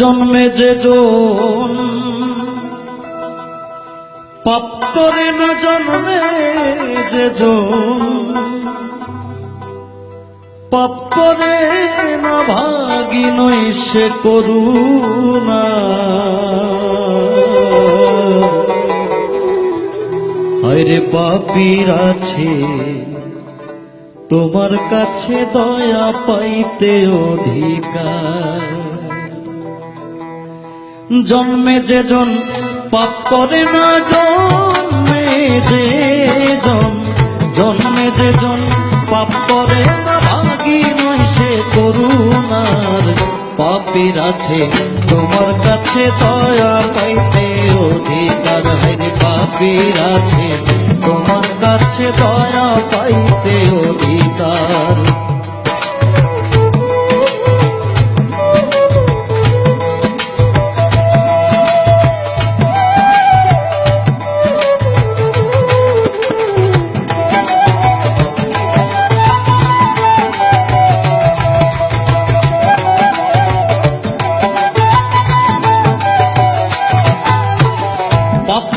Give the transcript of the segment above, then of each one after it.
জন্মে যে জন পাপ করে না জন্মে যে জন পাপ করে না ভাগি নই সে করুণা। আরে পাপির আছে, তোমার কাছে দয়া পাইতে অধিকার। জন্মে যে জন, পাপ করে না জন্মে যে জন। জন্মে যে জন, পাপ করে না, ভাগি নয় সে করুণার। পাপের আছে, তোমার কাছে দয়া পাইতে অধিকার হাইরে পাপের আছে। তোমার কাছে দয়া পাইতে অধিকার।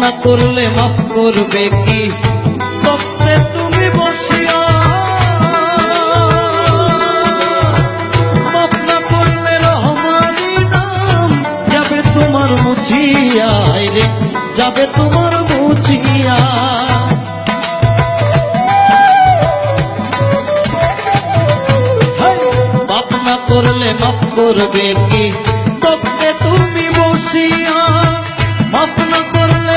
না করলে মাফ করবে কি? যাবে তোমার মুছিয়া। পাপ না করলে মাফ করবে কি? তত্ত্বে তুমি বসিয়া মাফ না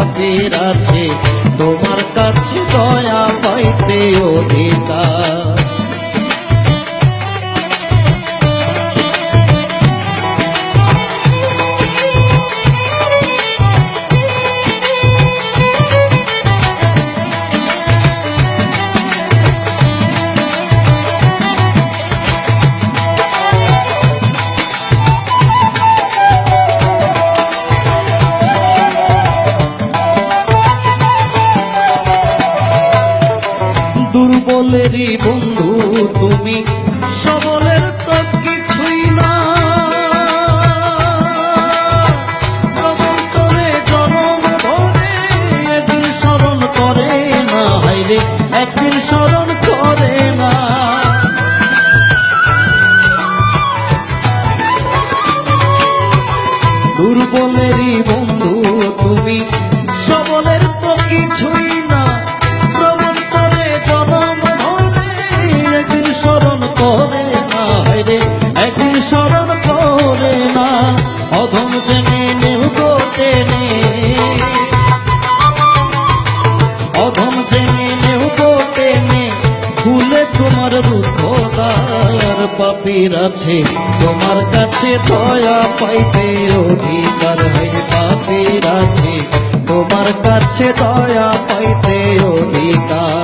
পাপির আছে। তোমার কাছে দয়া পাইতে অধিকার। দুর্বলেরই বন্ধু তুমি। সবলের তো কিছুই না। জনম ধরে, একদিন স্মরণ করে না হাইরে একদিন স্মরণ করে না দুর্বলেরই বন্ধু তুমি পাপির আছে, তোমার কাছে দয়া পাইতে অধিকার হয়, পাপির আছে, তোমার কাছে দয়া পাইতে অধিকার।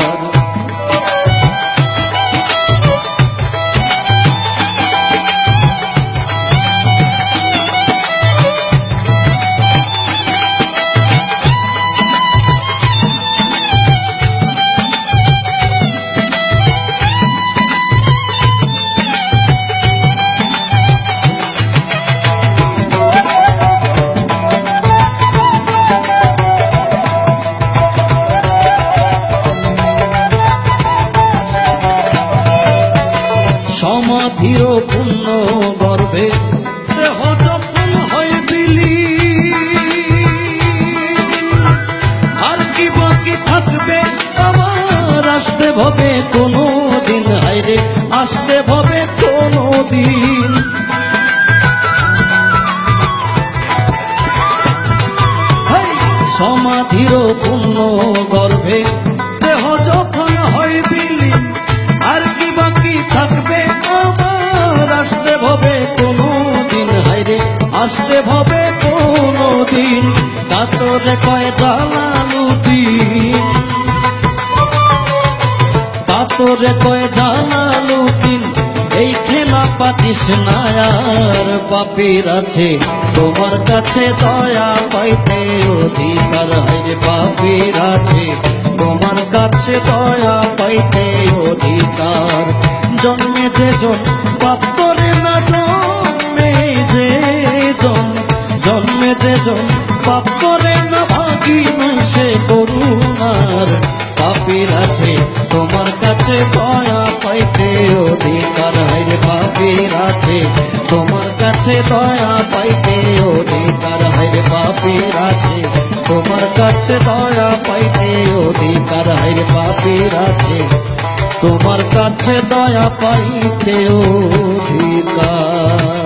গর্ভে দেহ যখন হয় বিলি আর কি বাকি থাকবে, আমার আসতে ভবে কোনো দিন হাইরে আসতে ভবে কোনো দিন সমাধির পূর্ণ গর্ভে এমনকে ভবে কোনো দিন কয় জালালুদ্দিন কাতরে কয় জালালুদ্দিন এই খেলা পাতিস নায়ার বাপির আছে। তোমার কাছে দয়া পাইতে অধিকার হয় বাপির আছে। তোমার কাছে দয়া পাইতে অধিকার। জন্মে যে জন বাপ জন্মে যে জন পাপ করে সে করুণার। পাপির আছে, তোমার কাছে দয়া পাইতে অধিকার। হাইরে পাপির আছে, তোমার কাছে দয়া পাইতে অধিকার। হাইরে পাপির আছে, তোমার কাছে দয়া পাইতে অধিকার। হাইরে পাপির আছে, তোমার কাছে দয়া পাইতে অধিকার।